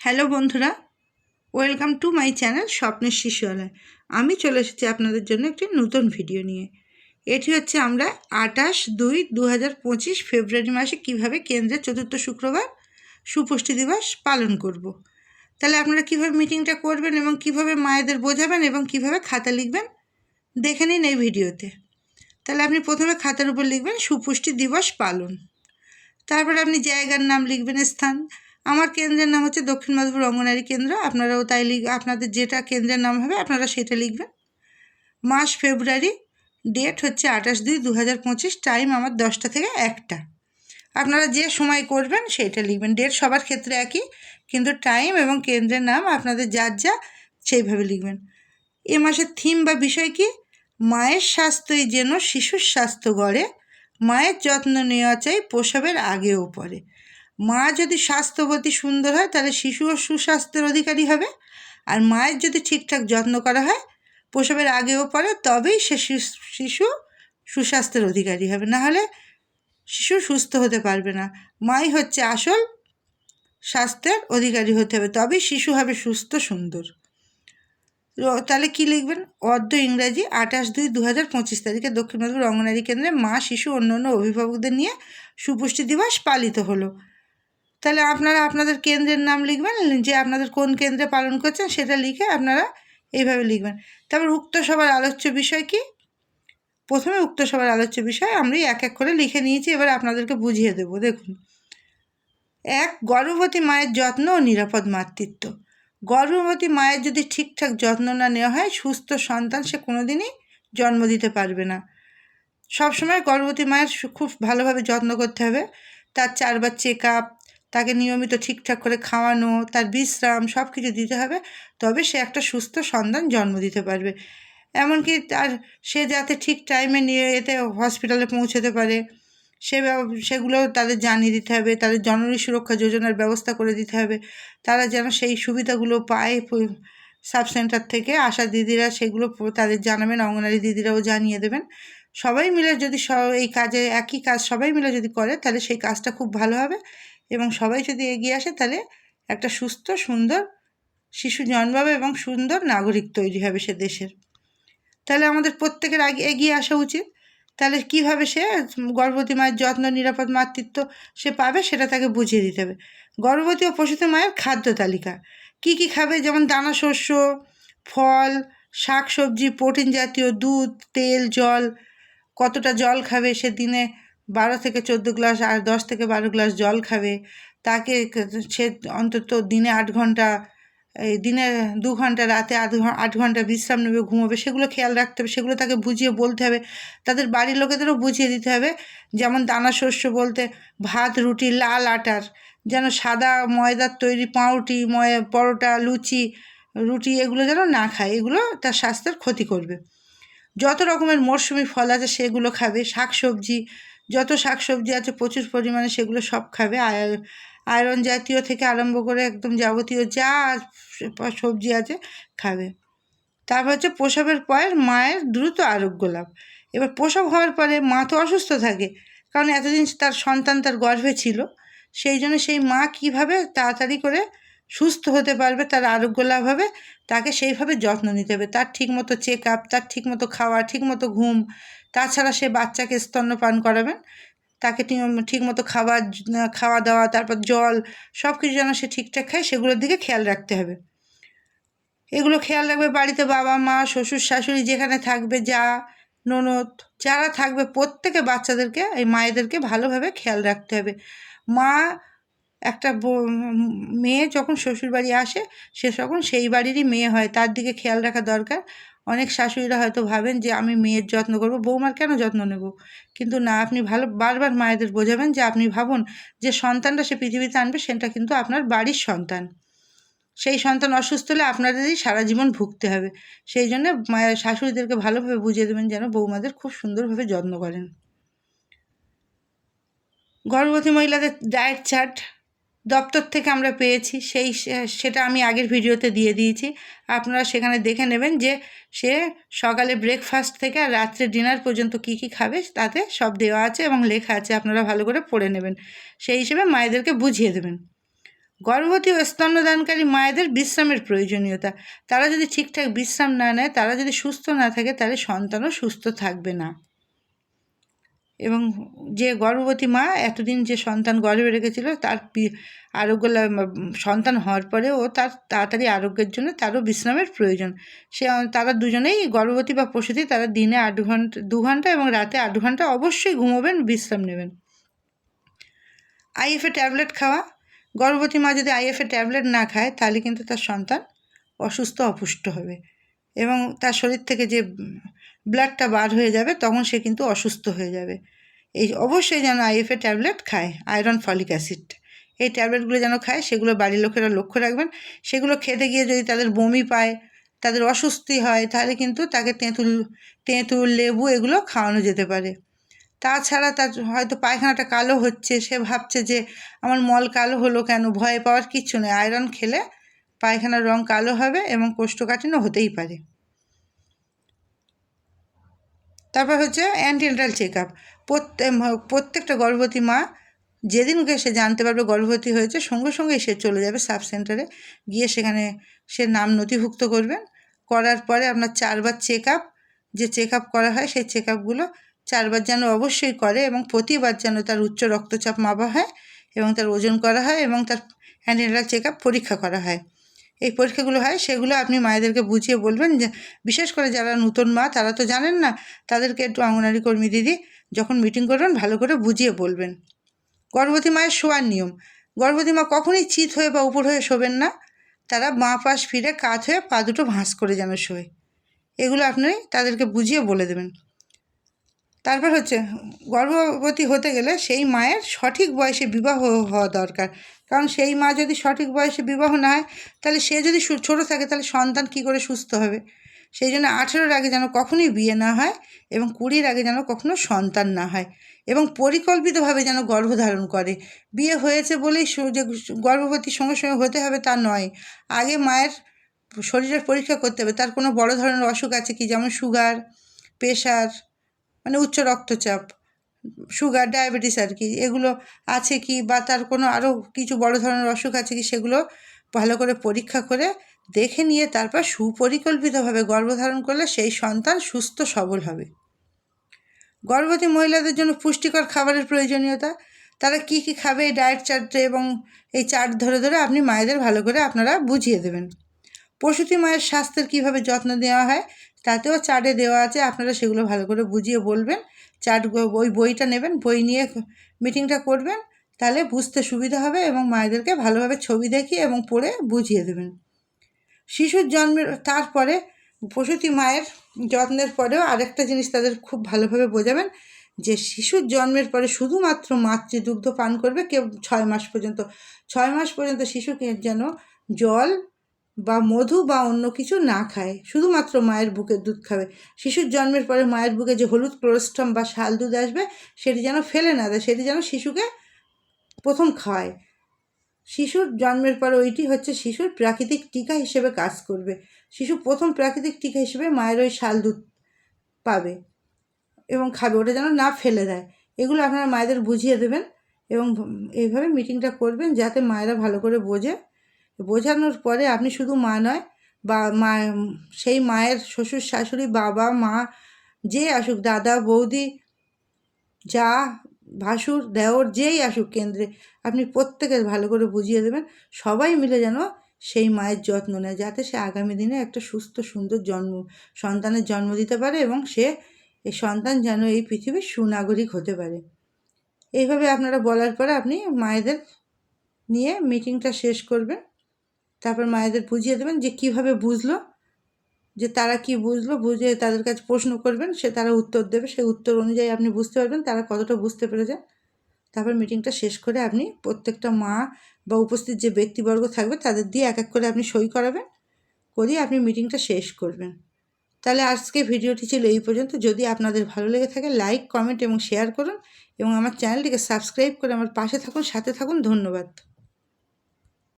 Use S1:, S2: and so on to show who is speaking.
S1: Hello বন্ধুরা, welcome to my channel স্বপ্নের শিশুয়ালয় আমি চলে এসেছি আপনাদের জন্য একটি নতুন ভিডিও নিয়ে। এটি হচ্ছে আমরা আঠাশ দুই দু হাজার পঁচিশ ফেব্রুয়ারি মাসে কীভাবে কেন্দ্রের চতুর্থ শুক্রবার সুপুষ্টি দিবস পালন করব। তাহলে আপনারা কীভাবে মিটিংটা করবেন এবং কীভাবে মায়েদের বোঝাবেন এবং কীভাবে খাতা লিখবেন, দেখে নিন এই ভিডিওতে। তাহলে আপনি প্রথমে খাতার উপর লিখবেন সুপুষ্টি দিবস পালন। তারপরে আপনি জায়গার নাম লিখবেন, স্থান। আমার কেন্দ্রের নাম হচ্ছে দক্ষিণ মাধবপুর অঙ্গনারী কেন্দ্র। আপনারাও তাই লিখ, আপনাদের যেটা কেন্দ্রের নাম হবে, আপনারা সেটা লিখবেন। মাস ফেব্রুয়ারি ডেট হচ্ছে আঠাশ দুই দু হাজার পঁচিশ টাইম আমার দশটা থেকে একটা। আপনারা যে সময় করবেন সেইটা লিখবেন। ডেট সবার ক্ষেত্রে একই, কিন্তু টাইম এবং কেন্দ্রের নাম আপনাদের যার যা সেইভাবে লিখবেন। এ মাসের থিম বা বিষয় কি? মায়ের স্বাস্থ্যই যেন শিশুর স্বাস্থ্য গড়ে, মায়ের যত্ন নেওয়া চাই প্রসবের আগেও পরে। মা যদি স্বাস্থ্যবতী সুন্দর হয়, তাহলে শিশুও সুস্বাস্থ্যের অধিকারী হবে। আর মায়ের যদি ঠিকঠাক যত্ন করা হয়, প্রসবের আগেও পরে তবেই সে শিশু সুস্বাস্থ্যের অধিকারী হবে। না হলে শিশু সুস্থ হতে পারবে না। মাই হচ্ছে আসল স্বাস্থ্যের অধিকারী হতে হবে, তবেই শিশু হবে সুস্থ, সুন্দর। তাহলে কি লিখবেন? অর্ধ ইংরাজি, আঠাশ দুই দু হাজার পঁচিশ তারিখে দক্ষিণ মেদিনীপুর অঙ্গনারী কেন্দ্রে মা, শিশু অন্য অন্য অভিভাবকদের নিয়ে সুপুষ্টি দিবস পালিত হলো। তাহলে আপনারা আপনাদের কেন্দ্রের নাম লিখবেন, যে আপনাদের কোন কেন্দ্রে পালন করছেন সেটা লিখে আপনারা এইভাবে লিখবেন। তারপর উক্ত সবার আলোচ্য বিষয় কি? প্রথমে উক্ত সবার আলোচ্য বিষয় আমরা এক এক করে লিখে নিয়েছি, এবার আপনাদেরকে বুঝিয়ে দেব। দেখুন, এক, গর্ভবতী মায়ের যত্ন ও নিরাপদ মাতৃত্ব। গর্ভবতী মায়ের যদি ঠিকঠাক যত্ন না নেওয়া হয়, সুস্থ সন্তান সে কোনো দিনই জন্ম দিতে পারবে না। সবসময় গর্ভবতী মায়ের খুব ভালোভাবে যত্ন করতে হবে। তার চারবার চেক আপ তাকে নিয়মিত ঠিকঠাক করে খাওয়ানো, তার বিশ্রাম সব কিছু দিতে হবে, তবে সে একটা সুস্থ সন্তান জন্ম দিতে পারবে। এমনকি তার, সে যাতে ঠিক টাইমে নিয়ে এতে হসপিটালে পৌঁছতে পারে, সে সেগুলো তাদের জানিয়ে দিতে হবে, তাদের জননী সুরক্ষা যোজনার ব্যবস্থা করে দিতে হবে। তারা যেন সেই সুবিধাগুলো পায় সাব সেন্টার থেকে আসা দিদিরা, সেগুলো তাদের জানাবেন, অঙ্গনারী দিদিরাও জানিয়ে দেবেন। সবাই মিলে যদি এই কাজে, একই কাজ সবাই মিলে যদি করে, তাহলে সেই কাজটা খুব ভালো হবে। এবং সবাই যদি এগিয়ে আসে, তাহলে একটা সুস্থ, সুন্দর শিশু জন্মাবে এবং সুন্দর নাগরিক তৈরি হবে সে দেশের। তাহলে আমাদের প্রত্যেকের আগে এগিয়ে আসা উচিত। তাহলে কীভাবে সে গর্ভবতী মায়ের যত্ন, নিরাপদ মাতৃত্ব সে পাবে সেটা তাকে বুঝিয়ে দিতে হবে। গর্ভবতী ও প্রসূতি মায়ের খাদ্য তালিকা। কি কি খাবে? যেমন দানা শস্য, ফল, শাক সবজি, প্রোটিন জাতীয় দুধ, তেল, জল, কতটা জল খাবে সে দিনে বারো থেকে চোদ্দ গ্লাস আর দশ থেকে বারো গ্লাস জল খাবে। তাকে সে অন্তত দিনে আট ঘণ্টা, এই দিনে দু ঘণ্টা, রাতে আধ আট ঘণ্টা বিশ্রাম নেবে, ঘুমোবে, সেগুলো খেয়াল রাখতে হবে, সেগুলো তাকে বুঝিয়ে বলতে হবে। তাদের বাড়ির লোকেদেরও বুঝিয়ে দিতে হবে, যেমন দানা শস্য বলতে ভাত, রুটি, লাল আটার, যেন সাদা ময়দার তৈরি পাউরুটি, ময়, পরোটা, লুচি, রুটি এগুলো যেন না খায়, এগুলো তার স্বাস্থ্যের ক্ষতি করবে। যত রকমের মরশুমি ফল আছে সেগুলো খাবে, শাক সবজি যত শাক সবজি আছে প্রচুর পরিমাণে সেগুলো সব খাবে। আয়রন জাতীয় থেকে আরম্ভ করে একদম যাবতীয় যা সবজি আছে খাবে। তারপর হচ্ছে প্রসবের পর মায়ের দ্রুত আরোগ্য লাভ। এবার প্রসব হওয়ার পরে মা তো অসুস্থ থাকে, কারণ এতদিন তার সন্তান তার গর্ভে ছিল, সেই জন্য সেই মা কীভাবে তাড়াতাড়ি করে সুস্থ হতে পারবে, তার আরোগ্য লাভ হবে, তাকে সেইভাবে যত্ন নিতে হবে। তার ঠিকমতো চেক আপ তার ঠিকমতো খাওয়া, ঠিকমতো ঘুম তাছাড়া সে বাচ্চাকে স্তন্যপান করাবেন। তাকে ঠিক ঠিকমতো খাবার খাওয়া দাওয়া, তারপর জল সব কিছু যেন সে ঠিকঠাক খায়, সেগুলোর দিকে খেয়াল রাখতে হবে। এগুলো খেয়াল রাখবে বাড়িতে বাবা, মা, শ্বশুর, শাশুড়ি যেখানে থাকবে, যা, ননদ, যারা থাকবে প্রত্যেকে বাচ্চাদেরকে, এই মায়েদেরকে ভালোভাবে খেয়াল রাখতে হবে। মা, একটা মেয়ে যখন শ্বশুরবাড়ি আসে, সে তখন সেই বাড়িরই মেয়ে হয়, তার দিকে খেয়াল রাখা দরকার। অনেক শাশুড়িরা হয়তো ভাবেন যে আমি মেয়ের যত্ন করব, বৌমার কেন যত্ন নেব? কিন্তু না, আপনি ভালো, বারবার মায়েদের বোঝাবেন যে আপনি ভাবুন যে সন্তানটা সে পৃথিবীতে আনবে, সেটা কিন্তু আপনার বাড়ির সন্তান। সেই সন্তান অসুস্থ হলে আপনাদেরই সারা জীবন ভুগতে হবে। সেই জন্য মায়ের, শাশুড়িদেরকে ভালোভাবে বুঝিয়ে দেবেন যেন বৌমাদের খুব সুন্দরভাবে যত্ন করেন। গর্ভবতী মহিলাদের ডায়েট চার্ট দপ্তর থেকে আমরা পেয়েছি, সেই সেটা আমি আগের ভিডিওতে দিয়ে দিয়েছি। আপনারা সেখানে দেখে নেবেন যে সে সকালে ব্রেকফাস্ট থেকে আর রাত্রে ডিনার পর্যন্ত কি কি খাবে, তাতে সব দেওয়া আছে এবং লেখা আছে, আপনারা ভালো করে পড়ে নেবেন। সেই হিসেবে মায়েদেরকে বুঝিয়ে দেবেন। গর্ভবতী ও স্তন্যদানকারী মায়েদের বিশ্রামের প্রয়োজনীয়তা। তারা যদি ঠিকঠাক বিশ্রাম না নেয়, তারা যদি সুস্থ না থাকে, তাহলে সন্তানও সুস্থ থাকবে না। যে গর্ভবতী মা এতদিন যে সন্তান গর্ভে রেখেছিল, তার আরোগ্য সন্তান হওয়ার পরে ও তার তাড়াতাড়ি আরোগ্যের জন্য তারও বিশ্রামের প্রয়োজন। সে, তারা দুজনেই গর্ভবতী বা প্রসূতি, তারা দিনে আট ঘণ্টা, দু ঘণ্টা এবং রাতে আট ঘণ্টা অবশ্যই ঘুমোবেন, বিশ্রাম নেবেন। আইএফএ ট্যাবলেট খাওয়া। গর্ভবতী মা যদি আইএফএ ট্যাবলেট না খায়, তাহলে কিন্তু তার সন্তান অসুস্থ অপুষ্ট হবে। এবং তার শরীর থেকে যে ব্লাডটা বার হয়ে যাবে, তখন সে কিন্তু অসুস্থ হয়ে যাবে। এই অবশ্যই যেন আইএফএ ট্যাবলেট খায় আয়রন ফলিক অ্যাসিড এই ট্যাবলেটগুলো যেন খায়, সেগুলো বাড়ির লোকেরা লক্ষ্য রাখবেন। সেগুলো খেতে গিয়ে যদি তাদের বমি পায়, তাদের অস্বস্তি হয়, তাহলে কিন্তু তাকে তেঁতুল তেঁতুল, লেবু এগুলো খাওয়ানো যেতে পারে। তাছাড়া তার হয়তো পায়খানাটা কালো হচ্ছে, সে ভাবছে যে, আমার মল কালো হলো কেন? ভয় পাওয়ার কিচ্ছু নেই। আয়রন খেলে পায়খানার রং কালো হবে এবং কোষ্ঠকাঠিন্য হতেই পারে। তারপর হচ্ছে অ্যান্টিনাটাল চেক আপ প্রত্যেকটা গর্ভবতী মা যেদিনকে সে জানতে পারবে গর্ভবতী হয়েছে, সঙ্গে সঙ্গেই সে চলে যাবে সাব সেন্টারে। গিয়ে সেখানে সে নাম নথিভুক্ত করবেন। করার পরে আপনার চারবার চেক আপ যে চেক আপ করা হয় সেই চেক আপগুলো চারবার যেন অবশ্যই করে এবং প্রতিবার যেন তার উচ্চ রক্তচাপ মাপা হয় এবং তার ওজন করা হয় এবং তার অ্যান্টিনাটাল চেক আপ পরীক্ষা করা হয়। এই পরীক্ষাগুলো হয়, সেগুলো আপনি মায়েদেরকে বুঝিয়ে বলবেন যে, বিশেষ করে যারা নতুন মা, তারা তো জানেন না, তাদেরকে একটু অঙ্গনারী কর্মী দিদি যখন মিটিং করবেন, ভালো করে বুঝিয়ে বলবেন। গর্ভবতী মায়ের শোয়ার নিয়ম, গর্ভবতী মা কখনই চিত হয়ে বা উপর হয়ে শোবেন না, তারা বাঁ পাশ ফিরে কাত হয়ে পা দুটো ভাঁজ করে যেন শোয়। এগুলো আপনি তাদেরকে বুঝিয়ে বলে দেবেন। তারপর হচ্ছে, গর্ভবতী হতে গেলে সেই মায়ের সঠিক বয়সে বিবাহ হওয়া দরকার। কারণ সেই মা যদি সঠিক বয়সে বিবাহ না হয়, তাহলে সে যদি ছোটো থাকে, তাহলে সন্তান কী করে সুস্থ হবে? সেই জন্য আঠেরোর আগে যেন কখনোই বিয়ে না হয় এবং কুড়ির আগে যেন কখনো সন্তান না হয় এবং পরিকল্পিতভাবে যেন গর্ভধারণ করে। বিয়ে হয়েছে বলেই যে গর্ভবতী সঙ্গে সঙ্গে হতে হবে তা নয়। আগে মায়ের শরীরের পরীক্ষা করতে হবে। তার কোনো বড় ধরনের অসুখ আছে কি? যেমন সুগার, প্রেশার মানে উচ্চ রক্তচাপ। সুগার ডায়াবেটিস আর কি এগুলো আছে কি বা তার কোনো আরও কিছু বড় ধরনের অসুখ আছে কি সেগুলো ভালো করে পরীক্ষা করে দেখে নিয়ে তারপর সুপরিকল্পিতভাবে গর্ভধারণ করলে সেই সন্তান সুস্থ সবল হবে। গর্ভবতী মহিলাদের জন্য পুষ্টিকর খাবারের প্রয়োজনীয়তা, তারা কি কি খাবে এই ডায়েট চার্টে এবং এই চার্ট ধরে ধরে আপনি মায়েদের ভালো করে আপনারা বুঝিয়ে দেবেন। প্রসূতি মায়ের স্বাস্থ্যের কীভাবে যত্ন নেওয়া হয়, তাতেও চার্টে দেওয়া আছে, আপনারা সেগুলো ভালো করে বুঝিয়ে বলবেন। চার্ট ওই বইটা নেবেন, বই নিয়ে মিটিংটা করবেন, তাহলে বুঝতে সুবিধা হবে এবং মায়েদেরকে ভালোভাবে ছবি দেখিয়ে এবং পড়ে বুঝিয়ে দেবেন। শিশুর জন্মের, তারপরে প্রসূতি মায়ের যত্নের পরেও আরেকটা জিনিস তাদের খুব ভালোভাবে বোঝাবেন যে শিশুর জন্মের পরে শুধুমাত্র মাতৃদুগ্ধ পান করবে কেউ ছয় মাস পর্যন্ত। ছয় মাস পর্যন্ত শিশুকে যেন জল বা মধু বা অন্য কিছু না খায়, শুধুমাত্র মায়ের বুকের দুধ খাবে। শিশুর জন্মের পরে মায়ের বুকে যে হলুদ ক্লোরোস্ট্রাম বা শাল দুধ আসবে, সেটি যেন ফেলে না দেয়, সেটি যেন শিশুকে প্রথম খাওয়ায়। শিশুর জন্মের পর ওইটি হচ্ছে শিশুর প্রাকৃতিক টিকা হিসেবে কাজ করবে। শিশু প্রথম প্রাকৃতিক টিকা হিসেবে মায়ের ওই শাল দুধ পাবে এবং খাবে, ওটা যেন না ফেলে দেয়। এগুলো আপনারা মায়েদের বুঝিয়ে দেবেন এবং এইভাবে মিটিংটা করবেন যাতে মায়েরা ভালো করে বোঝে বোঝানোর পরে আপনি শুধু মা নয়, বা মা, সেই মায়ের শ্বশুর শাশুড়ি, বাবা, মা, যে আসুক, দাদা, বৌদি, যা ভাসুর, দেওর, যেই আসুক কেন্দ্রে, আপনি প্রত্যেকের ভালো করে বুঝিয়ে দেবেন, সবাই মিলে যেন সেই মায়ের যত্ন নেয়, যাতে সে আগামী দিনে একটা সুস্থ, সুন্দর জন্ম, সন্তানের জন্ম দিতে পারে এবং সে এই সন্তান যেন এই পৃথিবীর সুনাগরিক হতে পারে। এইভাবে আপনারা বলার পরে আপনি মায়েদের নিয়ে মিটিংটা শেষ করবেন। তারপর মায়েদের বুঝিয়ে দেবেন যে কীভাবে বুঝলো, যে তারা কি বুঝলো, বুঝে তাদের কাছে প্রশ্ন করবেন, সে তারা উত্তর দেবে। সেই উত্তর অনুযায়ী আপনি বুঝতে পারবেন তারা কতটা বুঝতে পেরেছে। তারপর মিটিংটা শেষ করে আপনি প্রত্যেকটা মা বা উপস্থিত যে ব্যক্তিবর্গ থাকবে তাদের দিয়ে এক এক করে আপনি সই করাবেন, করিয়ে আপনি মিটিংটা শেষ করবেন। তাহলে আজকে ভিডিওটি ছিল এই পর্যন্ত। যদি আপনাদের ভালো লেগে থাকে, লাইক, কমেন্ট এবং শেয়ার করুন এবং আমার চ্যানেলটিকে সাবস্ক্রাইব করে আমার পাশে থাকুন, সাথে থাকুন। ধন্যবাদ।